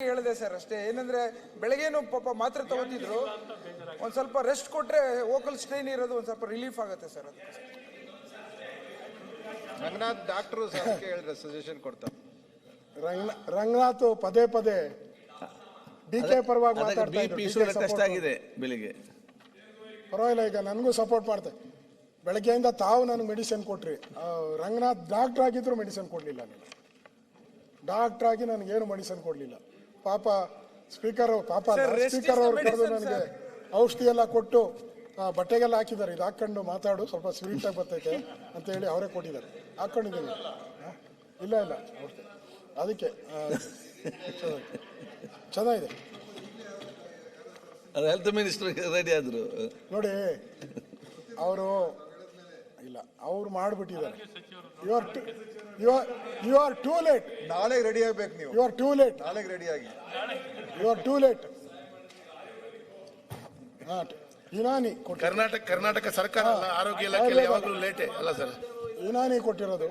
ಹೇಳಿದೆ ಸರ್ ಅಷ್ಟೇ. ಏನಂದ್ರೆ ಬೆಳಗ್ಗೆನೂ ಪಾಪ ಮಾತ್ರೆ ತಗೊಂಡಿದ್ರು ಒಂದ್ ಸ್ವಲ್ಪ ರೆಸ್ಟ್ ಕೊಟ್ರೆ ವೋಕಲ್ ಸ್ಟ್ರೈನ್ ಇರೋದು ಒಂದ್ ಸ್ವಲ್ಪ ರಿಲೀಫ್ ಆಗುತ್ತೆ ಸರ್ ಅದು. ರಂಗನಾಥ್ ಡಾಕ್ಟ್ರು ಹೇಳಿದ್ರೆ ಸಜೆಷನ್ ಕೊಡ್ತಾರೆ. ರಂಗ ರಂಗನಾಥ್ ಪದೇ ಪದೇ ಡಿ ಕೆ ಪರವಾಗಿ ಅದಕ್ಕೆ ಮಾತಾಡ್ತಾ ಬಿ ಇದ್ರು. DK ಶುಗರ್ support ಟೆಸ್ಟ್ ಆಗಿದೆ ಬೆಳಿಗ್ಗೆ. ಪರವಾಗಿಲ್ಲ ಈಗ ನನಗೂ ಸಪೋರ್ಟ್ ಮಾಡ್ತೆ ಬೆಳಗ್ಗೆಯಿಂದ ತಾವು ನನಗೆ ಮೆಡಿಸಿನ್ ಕೊಟ್ರಿ. ಆ, ರಂಗನಾಥ್ ಡಾಕ್ಟರ್ ಆಗಿದ್ರು ಮೆಡಿಸಿನ್ ಕೊಡಲಿಲ್ಲ ನೀವು ಡಾಕ್ಟರ್ ಆಗಿ ನನಗೇನು ಮೆಡಿಸಿನ್ ಕೊಡಲಿಲ್ಲ. ಪಾಪ ಸ್ಪೀಕರ್ ಪಾಪ ಸ್ಪೀಕರ್ ಅವ್ರು ಕರೆದು ನನಗೆ ಔಷಧಿ ಎಲ್ಲ ಕೊಟ್ಟು ಬಟ್ಟೆಗೆಲ್ಲ ಹಾಕಿದ್ದಾರೆ ಇದು ಹಾಕೊಂಡು ಮಾತಾಡು ಸ್ವಲ್ಪ ಸ್ವೀಟ್ ಆಗಿ ಬರ್ತೈತೆ ಅಂತ ಹೇಳಿ ಅವರೇ ಕೊಟ್ಟಿದ್ದಾರೆ ಹಾಕೊಂಡಿದ್ದೀನಿ? ಇಲ್ಲ ಇಲ್ಲ. ಅದಕ್ಕೆ. ಚೆನ್ನಾಗಿದೆ ಹೆಲ್ತ್ ಮಿನಿಸ್ಟರ್ ರೆಡಿ ಆದರು ನೋಡಿ ಅವರು ಇಲ್ಲ ಅವ್ರು ಮಾಡಿಬಿಟ್ಟಿದ್ದಾರೆ. You are you are you are too late ನಾಳೆ ರೆಡಿ ಆಗ್ಬೇಕು ನೀವು. ಯು ಆರ್ ಟೂ ಲೇಟ್ ನಾಳೆಗೆ ರೆಡಿ ಆಗಿ. ಯು ಆರ್ ಟೂ ಲೇಟ್ ಯುನಾನಿ ಕೊಟ್ಟು ಕರ್ನಾಟಕ ಕರ್ನಾಟಕ ಸರ್ಕಾರ ಅಲ್ಲ ಆರೋಗ್ಯ ಇಲಾಖೆ ಯಾವಾಗಲೂ ಲೇಟೆ ಅಲ್ಲ ಸರ್ ಯುನಾನಿ ಕೊಟ್ಟಿರೋದು.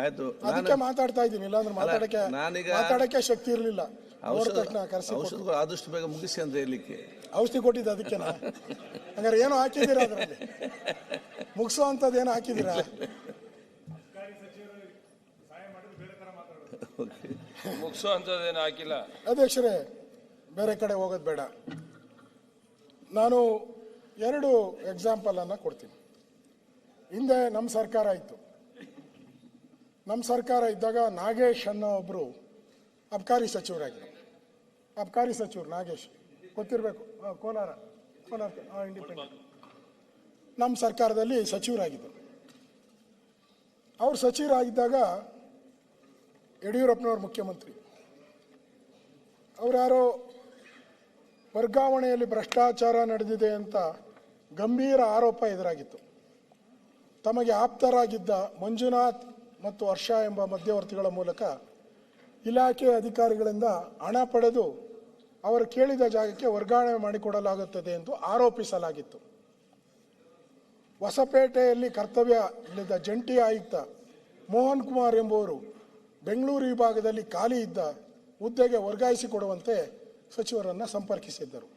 ಆಯ್ತು ಅದಕ್ಕೆ ಮಾತಾಡ್ತಾ ಇದ್ದೀನಿ ಇಲ್ಲಾಂದ್ರೆ ಮಾತಾಡಕ್ಕೆ ನಾನೀಗ- ಮಾತಾಡಕ್ಕೆ ಶಕ್ತಿ ಇರಲಿಲ್ಲ. ಔಷಧ ಆದಷ್ಟು ಬೇಗ ಮುಗಿಸಿ ಅಂತ ಹೇಳಲಿಕ್ಕೆ. ಔಷಧಿ ಕೊಟ್ಟಿದ್ದು ಅದಕ್ಕೆ ಹಂಗಾರೆ ಏನೋ ಹಾಕಿದ್ದೀರಾ ಅದರಲ್ಲಿ? ಮುಗಿಸೋ ಅಂಥದ್ದು ಏನೋ ಹಾಕಿದ್ದೀರಾ? ಮುಗಿಸೋ ಅಂಥದ್ದೇನು ಹಾಕಿಲ್ಲ. ಅಧ್ಯಕ್ಷರೇ ಬೇರೆ ಕಡೆ ಹೋಗೋದು ಬೇಡ. ನಾನು ಎರಡು ಎಕ್ಸಾಂಪಲನ್ನು ಅನ್ನ ಕೊಡ್ತೀನಿ. ಹಿಂದೆ ನಮ್ಮ ಸರ್ಕಾರ ಇತ್ತು. ನಮ್ಮ ಸರ್ಕಾರ ಇದ್ದಾಗ ನಾಗೇಶ್ ಅನ್ನೋ ಒಬ್ಬರು ಅಬ್ಕಾರಿ ಸಚಿವರಾಗಿದ್ದರು. ಅಬ್ಕಾರಿ ಸಚಿವರು ನಾಗೇಶ್. ಗೊತ್ತಿರಬೇಕು? ಕೋಲಾರ. ಕೋಲಾರ ಇಂಡಿಪೆಂಡೆಂಟ್ ನಮ್ಮ ಸರ್ಕಾರದಲ್ಲಿ ಸಚಿವರಾಗಿದ್ದರು. ಅವರು ಸಚಿವರಾಗಿದ್ದಾಗ ಯಡಿಯೂರಪ್ಪನವರು ಮುಖ್ಯಮಂತ್ರಿ. ಅವರ್ಯಾರೋ ವರ್ಗಾವಣೆಯಲ್ಲಿ ಭ್ರಷ್ಟಾಚಾರ ನಡೆದಿದೆ ಅಂತ ಗಂಭೀರ ಆರೋಪ ಎದುರಾಗಿತ್ತು. ತಮಗೆ ಆಪ್ತರಾಗಿದ್ದ ಮಂಜುನಾಥ್ ಮತ್ತು ಹರ್ಷ ಎಂಬ ಮಧ್ಯವರ್ತಿಗಳ ಮೂಲಕ ಇಲಾಖೆ ಅಧಿಕಾರಿಗಳಿಂದ ಹಣ ಪಡೆದು ಅವರು ಕೇಳಿದ ಜಾಗಕ್ಕೆ ವರ್ಗಾವಣೆ ಮಾಡಿಕೊಡಲಾಗುತ್ತದೆ ಎಂದು ಆರೋಪಿಸಲಾಗಿತ್ತು. ಹೊಸಪೇಟೆಯಲ್ಲಿ ಕರ್ತವ್ಯದಲ್ಲಿದ್ದ ಜಂಟಿ ಆಯುಕ್ತ ಮೋಹನ್ ಕುಮಾರ್ ಎಂಬುವರು ಬೆಂಗಳೂರು ವಿಭಾಗದಲ್ಲಿ ಖಾಲಿ ಇದ್ದ ಹುದ್ದೆಗೆ ವರ್ಗಾಯಿಸಿಕೊಡುವಂತೆ ಸಚಿವರನ್ನು ಸಂಪರ್ಕಿಸಿದ್ದರು.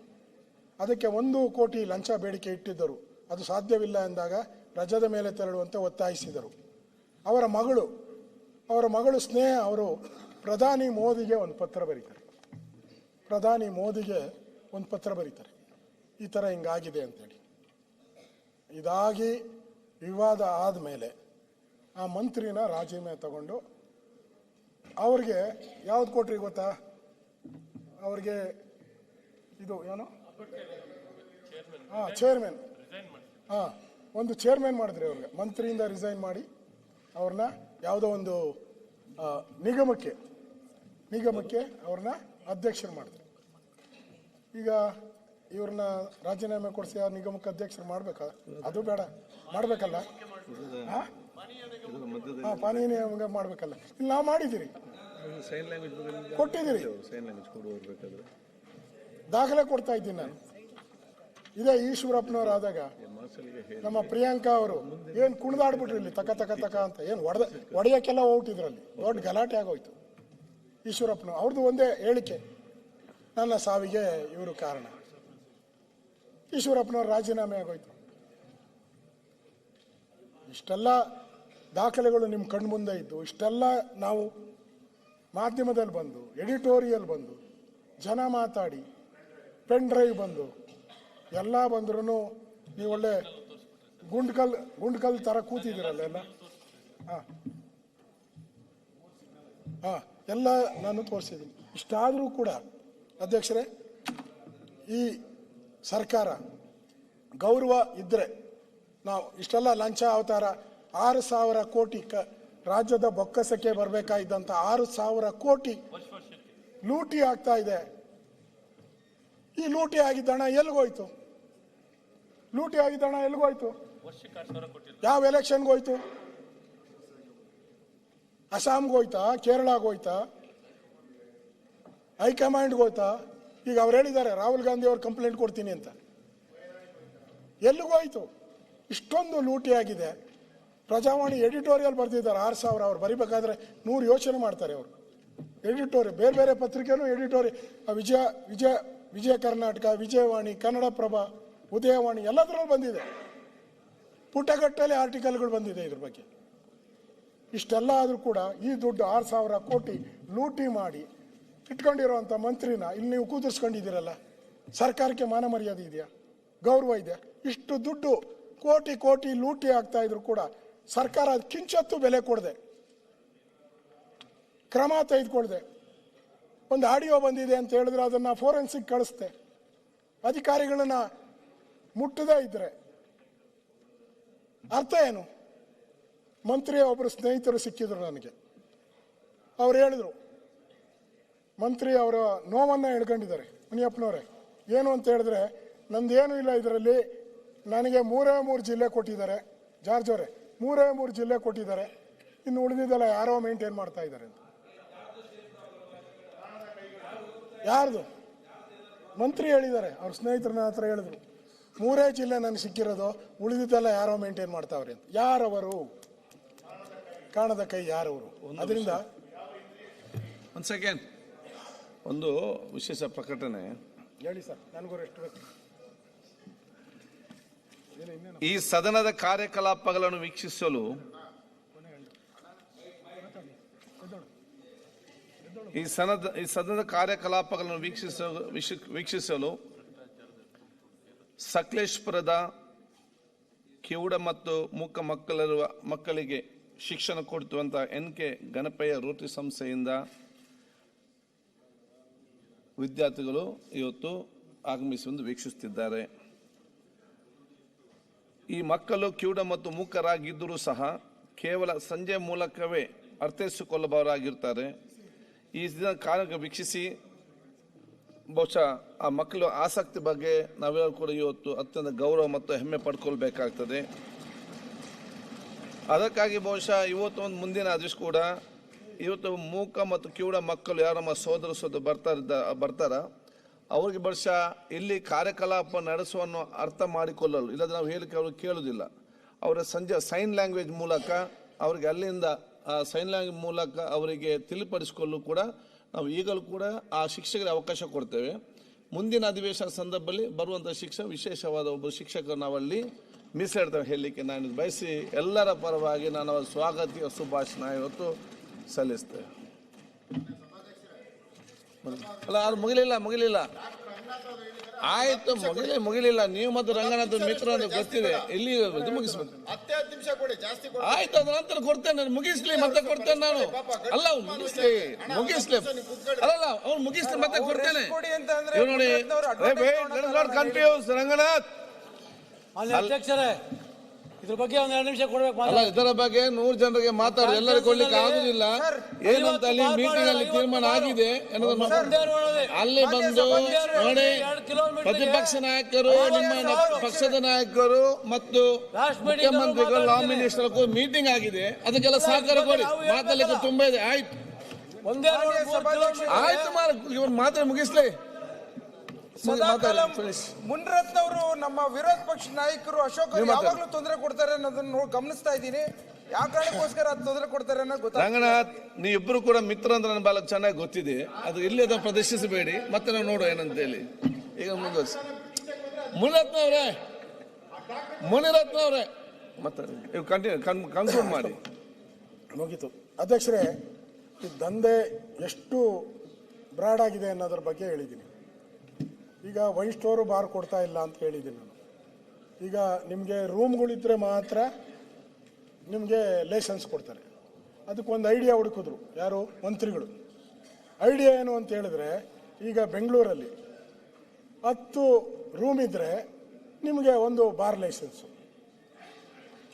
ಅದಕ್ಕೆ ಒಂದು ಕೋಟಿ ಲಂಚ ಬೇಡಿಕೆ ಇಟ್ಟಿದ್ದರು. ಅದು ಸಾಧ್ಯವಿಲ್ಲ ಎಂದಾಗ ರಜದ ಮೇಲೆ ತೆರಳುವಂತೆ ಒತ್ತಾಯಿಸಿದರು. ಅವರ ಮಗಳು ಅವರ ಮಗಳು ಸ್ನೇಹ ಅವರು ಪ್ರಧಾನಿ ಮೋದಿಗೆ ಒಂದು ಪತ್ರ ಬರೀತಾರೆ. ಪ್ರಧಾನಿ ಮೋದಿಗೆ ಒಂದು ಪತ್ರ ಬರೀತಾರೆ. ಈ ಥರ ಹಿಂಗಾಗಿದೆ ಅಂತೇಳಿ. ಇದಾಗಿ ವಿವಾದ ಆದಮೇಲೆ ಆ ಮಂತ್ರಿನ ರಾಜೀನಾಮೆ ತಗೊಂಡು ಅವ್ರಿಗೆ ಯಾವ್ದು ಕೊಟ್ರಿ ಗೊತ್ತಾ? ಅವ್ರಿಗೆ ಇದು ಏನು? ಹಾಂ ಚೇರ್ಮನ್ ಹಾಂ, ಒಂದು ಚೇರ್ಮನ್ ಮಾಡಿದ್ರಿ ಅವ್ರಿಗೆ ಮಂತ್ರಿಯಿಂದ ರಿಸೈನ್ ಮಾಡಿ ಅವ್ರನ್ನ ಯಾವುದೋ ಒಂದು ನಿಗಮಕ್ಕೆ ನಿಗಮಕ್ಕೆ ಅವ್ರನ್ನ ಅಧ್ಯಕ್ಷರು ಮಾಡಿದ್ರು. ಈಗ ಇವ್ರನ್ನ ರಾಜೀನಾಮೆ ಕೊಡಿಸಿ ಆ ನಿಗಮಕ್ಕೆ ಅಧ್ಯಕ್ಷರು ಮಾಡಬೇಕಾ? ಅದು ಬೇಡ. ಮಾಡ್ಬೇಕಲ್ಲ? ಹಾಂ ಪಾನೀಯ ನಿಗಮ ಮಾಡ್ಬೇಕಲ್ಲ. ಇಲ್ಲಿ ನಾವು ಮಾಡಿದ್ದೀರಿ. ಸೈನ್ ಲ್ಯಾಂಗ್ವೇಜ್ ಕೊಟ್ಟಿದ್ದೀರಿ. ಸೈನ್ ಲ್ಯಾಂಗ್ವೇಜ್ ಕೊಡುವ ದಾಖಲೆ ಕೊಡ್ತಾ ಇದ್ದೀನಿ ನಾನು. ಇದೇ ಈಶ್ವರಪ್ಪನವ್ರು ಆದಾಗ ನಮ್ಮ ಪ್ರಿಯಾಂಕಾ ಅವರು ಏನು ಕುಣಿದಾಡ್ಬಿಟ್ರು ಇಲ್ಲಿ ತಕ ತಕ ತಕ ಅಂತ. ಏನು ಒಡೆದ ಒಡೆಯಕ್ಕೆಲ್ಲ ಹೋಗ್ತಿದ್ರಲ್ಲಿ. ದೊಡ್ಡ ಗಲಾಟೆ ಆಗೋಯ್ತು. ಈಶ್ವರಪ್ಪನ. ಅವ್ರದ್ದು ಒಂದೇ ಹೇಳಿಕೆ. ನನ್ನ ಸಾವಿಗೆ ಇವರು ಕಾರಣ. ಈಶ್ವರಪ್ಪನವ್ರ ರಾಜೀನಾಮೆ ಆಗೋಯ್ತು. ಇಷ್ಟೆಲ್ಲ ದಾಖಲೆಗಳು ನಿಮ್ಮ ಕಣ್ಮುಂದೆ ಇದ್ದು, ಇಷ್ಟೆಲ್ಲ ನಾವು ಮಾಧ್ಯಮದಲ್ಲಿ ಬಂದು, ಎಡಿಟೋರಿಯಲ್ ಬಂದು, ಜನ ಮಾತಾಡಿ, ಪೆನ್ ಡ್ರೈವ್ ಬಂದು, ಎಲ್ಲ ಬಂದ್ರೂ ನೀವು ಒಳ್ಳೆ ಗುಂಡ್ಕಲ್ ಗುಂಡ್ಕಲ್ ಥರ ಕೂತಿದ್ದೀರಲ್ಲ ಎಲ್ಲ? ಹಾಂ. ಹಾಂ, ಎಲ್ಲ ನಾನು ತೋರಿಸಿದ್ದೀನಿ. ಇಷ್ಟಾದರೂ ಕೂಡ, ಅಧ್ಯಕ್ಷರೇ, ಈ ಸರ್ಕಾರ ಗೌರವ ಇದ್ದರೆ ನಾವು ಇಷ್ಟೆಲ್ಲ ಲಂಚ ಅವತಾರ ಆರು ಸಾವಿರ ಕೋಟಿ ಕ ರಾಜ್ಯದ ಬೊಕ್ಕಸಕ್ಕೆ ಬರಬೇಕಾಗಿದ್ದಂಥ ಆರು ಸಾವಿರ ಕೋಟಿ ಲೂಟಿ ಆಗ್ತಾ ಇದೆ. ಈ ಲೂಟಿ ಆಗಿದ್ದ ಹಣ ಎಲ್ಲಿಗೋಯ್ತು ಲೂಟಿ ಆಗಿದ್ದ ಹಣ ಎಲ್ಲಿಗೋಯ್ತು ಯಾವ ಎಲೆಕ್ಷನ್ಗೆ ಹೋಯ್ತು ಅಸ್ಸಾಂಗೆ ಹೋಯ್ತಾ ಈಗ ಅವ್ರು ಹೇಳಿದ್ದಾರೆ, ರಾಹುಲ್ ಗಾಂಧಿ ಅವ್ರು ಕಂಪ್ಲೇಂಟ್ ಕೊಡ್ತೀನಿ ಅಂತ. ಎಲ್ಲಿಗೋಯ್ತು ಇಷ್ಟೊಂದು ಲೂಟಿಯಾಗಿದೆ ಪ್ರಜಾವಾಣಿ ಎಡಿಟೋರಿಯಲ್ ಬರೆದಿದ್ದಾರೆ, ಆರು ಸಾವಿರ ಅವ್ರು. ಬರಿಬೇಕಾದ್ರೆ ನೂರು ಯೋಚನೆ ಮಾಡ್ತಾರೆ ಅವರು. ಎಡಿಟೋರಿ ಬೇರೆ ಬೇರೆ ಪತ್ರಿಕೆನೂ ಎಡಿಟೋರಿ ವಿಜಯ ವಿಜಯ ವಿಜಯ ಕರ್ನಾಟಕ, ವಿಜಯವಾಣಿ, ಕನ್ನಡಪ್ರಭ, ಉದಯವಾಣಿ ಎಲ್ಲದರಲ್ಲೂ ಬಂದಿದೆ. ಪುಟಗಟ್ಟಲೆ ಆರ್ಟಿಕಲ್ಗಳು ಬಂದಿದೆ ಇದ್ರ ಬಗ್ಗೆ. ಇಷ್ಟೆಲ್ಲ ಆದರೂ ಕೂಡ ಈ ದುಡ್ಡು ಆರು ಸಾವಿರ ಕೋಟಿ ಲೂಟಿ ಮಾಡಿ ಇಟ್ಕೊಂಡಿರುವಂಥ ಮಂತ್ರಿನ ಇಲ್ಲಿ ನೀವು ಕೂತರ್ಸ್ಕೊಂಡಿದ್ದೀರಲ್ಲ ಸರ್ಕಾರಕ್ಕೆ ಮಾನ ಮರ್ಯಾದೆ ಇದೆಯಾ? ಗೌರವ ಇದೆಯಾ ಇಷ್ಟು ದುಡ್ಡು ಕೋಟಿ ಕೋಟಿ ಲೂಟಿ ಆಗ್ತಾ ಇದ್ರು ಕೂಡ ಸರ್ಕಾರ ಕಿಂಚತ್ತು ಬೆಲೆ ಕೊಡದೆ. ಕ್ರಮ ತೆಗೆದುಕೊಳ್ದೆ. ಒಂದು ಆಡಿಯೋ ಬಂದಿದೆ ಅಂತ ಹೇಳಿದ್ರೆ ಅದನ್ನು ಫೋರೆನ್ಸಿಕ್ ಕಳಿಸ್ದೆ. ಅಧಿಕಾರಿಗಳನ್ನ ಮುಟ್ಟದೇ ಇದ್ರೆ ಅರ್ಥ ಏನು? ಮಂತ್ರಿ ಒಬ್ಬರು ಸ್ನೇಹಿತರು ಸಿಕ್ಕಿದ್ರು ನನಗೆ. ಅವ್ರು ಹೇಳಿದ್ರು ಮಂತ್ರಿ ಅವರ ನೋವನ್ನು ಹೇಳ್ಕೊಂಡಿದ್ದಾರೆ ಮುನಿಯಪ್ಪನವರೇ. ಏನು ಅಂತ ಹೇಳಿದ್ರೆ ನಂದೇನು ಇಲ್ಲ ಇದರಲ್ಲಿ. ನನಗೆ ಮೂರೇ ಮೂರು ಜಿಲ್ಲೆ ಕೊಟ್ಟಿದ್ದಾರೆ. ಜಾರ್ಜ್ ಅವರೇ ಮೂರೇ ಮೂರು ಜಿಲ್ಲೆ ಕೊಟ್ಟಿದ್ದಾರೆ. ಇನ್ನು ಉಳಿದಿದ್ದೆಲ್ಲ ಯಾರೋ ಮೇಂಟೈನ್ ಮಾಡ್ತಾ ಇದ್ದಾರೆ ಅಂತ. ಯಾರ್ದು? ಮಂತ್ರಿ ಹೇಳಿದ್ದಾರೆ ಅವ್ರ ಸ್ನೇಹಿತರನ್ನ ಹತ್ರ ಹೇಳಿದ್ರು. ಮೂರೇ ಜಿಲ್ಲೆ ನನಗೆ ಸಿಕ್ಕಿರೋದು ಉಳಿದಿದ್ದೆಲ್ಲ ಯಾರೋ ಮೇಂಟೈನ್ ಮಾಡ್ತಾವ್ರೆ ಅಂತ. ಯಾರವರು? ಕಾಣದ ಕೈ ಯಾರವರು? ಅದರಿಂದ ಒಂದು ಸೆಕೆಂಡ್ ಒಂದು ವಿಶೇಷ ಪ್ರಕಟಣೆ. ಹೇಳಿ ಸರ್ ನನಗೂ ಎಷ್ಟು ಬೇಕು? ಈ ಸದನದ ಕಾರ್ಯಕಲಾಪಗಳನ್ನು ವೀಕ್ಷಿಸಲು ಈ ಸನದ ಈ ಸದನದ ಕಾರ್ಯಕಲಾಪಗಳನ್ನು ವೀಕ್ಷಿಸ ವಿಶ್- ವೀಕ್ಷಿಸಲು ಸಕಲೇಶ್ಪುರದ ಕಿವುಡ ಮತ್ತು ಮೂಕ ಮಕ್ಕಳಿರುವ ಮಕ್ಕಳಿಗೆ ಶಿಕ್ಷಣ ಕೊಡುವಂತ ಎನ್ ಕೆ ಗಣಪಯ್ಯ ರೋಟರಿ ಸಂಸ್ಥೆಯಿಂದ ವಿದ್ಯಾರ್ಥಿಗಳು ಇವತ್ತು ಆಗಮಿಸಿ ವೀಕ್ಷಿಸುತ್ತಿದ್ದಾರೆ. ಈ ಮಕ್ಕಳು ಕಿವುಡ ಮತ್ತು ಮೂಕರಾಗಿದ್ದರೂ ಸಹ ಕೇವಲ ಸಂಜೆ ಮೂಲಕವೇ ಅರ್ಥೈಸಿಕೊಳ್ಳಬಾರಾಗಿರ್ತಾರೆ ಈ ದಿನ ಕಾರ್ಯಕ್ಕೆ ವೀಕ್ಷಿಸಿ, ಬಹುಶಃ ಆ ಮಕ್ಕಳು ಆಸಕ್ತಿ ಬಗ್ಗೆ ನಾವೆಲ್ಲರೂ ಕೂಡ ಇವತ್ತು ಅತ್ಯಂತ ಗೌರವ ಮತ್ತು ಹೆಮ್ಮೆ ಪಡ್ಕೊಳ್ಬೇಕಾಗ್ತದೆ. ಅದಕ್ಕಾಗಿ ಬಹುಶಃ ಇವತ್ತು ಒಂದು ಮುಂದಿನ ಅದೃಷ್ಟ ಕೂಡ ಇವತ್ತು ಮೂಕ ಮತ್ತು ಕಿವುಡ ಮಕ್ಕಳು ಯಾರು ನಮ್ಮ ಸೋದರ ಸೋದರ ಬರ್ತಾರಿದ್ದ ಬರ್ತಾರ, ಅವ್ರಿಗೆ ವರ್ಷ ಇಲ್ಲಿ ಕಾರ್ಯಕಲಾಪ ನಡೆಸುವ ಅನ್ನೋ ಅರ್ಥ ಮಾಡಿಕೊಳ್ಳಲು, ಇಲ್ಲದ್ರೆ ನಾವು ಹೇಳಿಕೆ ಅವರು ಕೇಳುವುದಿಲ್ಲ ಅವರ ಸಂಜೆ ಸೈನ್ ಲ್ಯಾಂಗ್ವೇಜ್ ಮೂಲಕ ಅವ್ರಿಗೆ ಅಲ್ಲಿಂದ ಸೈನ್ ಲ್ಯಾಂಗ್ವೇಜ್ ಮೂಲಕ ಅವರಿಗೆ ತಿಳಿಪಡಿಸಿಕೊಳ್ಳಲು ಕೂಡ ನಾವು ಈಗಲೂ ಕೂಡ ಆ ಶಿಕ್ಷಕರಿಗೆ ಅವಕಾಶ ಕೊಡ್ತೇವೆ. ಮುಂದಿನ ಅಧಿವೇಶನ ಸಂದರ್ಭದಲ್ಲಿ ಬರುವಂಥ ಶಿಕ್ಷಕ, ವಿಶೇಷವಾದ ಒಬ್ಬ ಶಿಕ್ಷಕರು ನಾವಲ್ಲಿ ಮೀಸಲಿಡ್ತೇವೆ ಹೇಳಲಿಕ್ಕೆ ನಾನು ಬಯಸಿ ಎಲ್ಲರ ಪರವಾಗಿ ನಾನು ಅವರ ಸ್ವಾಗತಿಕ ಶುಭಾಶಯ, ಇವತ್ತು ಸಲ್ಲಿಸ್ತೇವೆ ಅಲ್ಲ ಅದು ಮುಗಿಲಿಲ್ಲ ಮುಗಿಲಿಲ್ಲ ಆಯ್ತು ಮುಗಿಲಿ ಮುಗಿಲಿಲ್ಲ ನೀವು ಮತ್ತು ರಂಗನಾಥ್ ಮಿತ್ರ ಗೊತ್ತಿದೆ ಇಲ್ಲಿ ಮುಗಿಸ್ಬೇಕು ಆಯ್ತು ಅದ ನಂತರ ಕೊಡ್ತೇನೆ ನಾನು ಮುಗಿಸ್ಲಿ ಮತ್ತೆ ಕೊಡ್ತೇನೆ ನಾನು ಅಲ್ಲ ಮುಗಿಸ್ಲಿ ಮುಗಿಸ್ಲಿ ಅಲ್ಲಲ್ಲ ಅವ್ನು ಮುಗಿಸ್ಲಿ ಮತ್ತೆ ಕೊಡ್ತೇನೆ ನೋಡಿ ಕನ್ಫ್ಯೂಸ್ ರಂಗನಾಥ್ ಅಧ್ಯಕ್ಷರೇ ಇದ್ರ ಬಗ್ಗೆ ಒಂದ್ ಎರಡು ನಿಮಿಷ ಕೊಡ್ಬೇಕು ಅಲ್ಲ ಇದರ ಬಗ್ಗೆ ನೂರು ಜನರಿಗೆ ಮಾತಾಡಿ ಎಲ್ಲರೂ ಕೊಡ್ಲಿಕ್ಕೆ ಆಗುದಿಲ್ಲ. ಏನಂತ ಅಲ್ಲಿ ಮೀಟಿಂಗ್ ಅಲ್ಲಿ ತೀರ್ಮಾನ ಆಗಿದೆ ಅನ್ನೋದನ್ನ ಅಲ್ಲಿ. ಬಂದು ನೋಡಿ ಪ್ರತಿಪಕ್ಷ ನಾಯಕರು ನಿಮ್ಮ ನ- ಪಕ್ಷದ ನಾಯಕರು ಮತ್ತು ಮುಖ್ಯಮಂತ್ರಿಗಳು ಲಾ ಮಿನಿಸ್ಟರ್ ಮೀಟಿಂಗ್ ಆಗಿದೆ. ಅದಕ್ಕೆಲ್ಲ ಸಹಕಾರ ಕೊಡಿ. ಮಾತಾಡ್ಲಿಕ್ಕೆ ತುಂಬಾ ಇದೆ. ಆಯ್ತು. ಒಂದೇ ಮಾನ್ಯ ರೋಡ್ ಮೂರು ಕಿಲೋಮೀಟರ್ ಆಯ್ತು ಮಾರ ಇವ್ರು ಮಾತಾಡಿ ಮುಗಿಸ್ಲಿ. ಮುನಿರತ್ನವರು ನಮ್ಮ ವಿರೋಧ ಪಕ್ಷ ನಾಯಕರು ಅಶೋಕ್ ಯಾವಾಗಲೂ ನೀವು ಯಾವಾಗ್ಲೂ ತೊಂದರೆ ಕೊಡ್ತಾರೆ ಅನ್ನೋದನ್ನ ನೋಡ್- ಗಮನಿಸ್ತಾ ಇದ್ದೀನಿ. ಯಾವ ಕಾರಣಕ್ಕೋಸ್ಕರ ಅದು ತೊಂದರೆ ಕೊಡ್ತಾರೆ ಅನ್ನೋ ಗೊತ್ತಾ? ರಂಗನಾಥ್ ನೀ ಇಬ್ರು ಕೂಡ ಮಿತ್ರ ಅಂದ್ರೆ ನನ್ನ ಬಾಲಕ್ ಚೆನ್ನಾಗಿ ಗೊತ್ತಿದೆ. ಅದು ಇಲ್ಲಿ ಅದನ್ನ ಪ್ರದರ್ಶಿಸಬೇಡಿ. ಮತ್ತೆ ನಾವು ನೋಡುವ ಏನಂತ ಹೇಳಿ. ಈಗ ಮುಂದುವರಿಸಿ. ಮುನಿರತ್ನ ಅವರೇ ಮುನಿರತ್ನ ಅವರೇ ಮತ್ತೆ ಇವು ಕಂಟಿನ್ಯೂ ಕನ್ಕ್ಲೂಡ್ ಮಾಡಿ. ಮುಗೀತು. ಅಧ್ಯಕ್ಷರೇ ಈ ದಂಧೆ ಎಷ್ಟು ಬ್ರಾಡ್ ಆಗಿದೆ ಅನ್ನೋದ್ರ ಬಗ್ಗೆ ಹೇಳಿದ್ದೀನಿ. ಈಗ ವೈನ್ ಸ್ಟೋರು, ಬಾರ್ ಕೊಡ್ತಾ ಇಲ್ಲ ಅಂತ ಹೇಳಿದ್ದೀನಿ ನಾನು. ಈಗ ನಿಮಗೆ ರೂಮ್ಗಳಿದ್ರೆ ಮಾತ್ರ ನಿಮಗೆ ಲೈಸೆನ್ಸ್ ಕೊಡ್ತಾರೆ. ಅದಕ್ಕೊಂದು ಐಡಿಯಾ ಹುಡುಕಿದ್ರು ಯಾರು? ಮಂತ್ರಿಗಳು. ಐಡಿಯಾ ಏನು ಅಂತ ಹೇಳಿದ್ರೆ, ಈಗ ಬೆಂಗಳೂರಲ್ಲಿ ಹತ್ತು ರೂಮ್ ಇದ್ದರೆ ನಿಮಗೆ ಒಂದು ಬಾರ್ ಲೈಸೆನ್ಸು.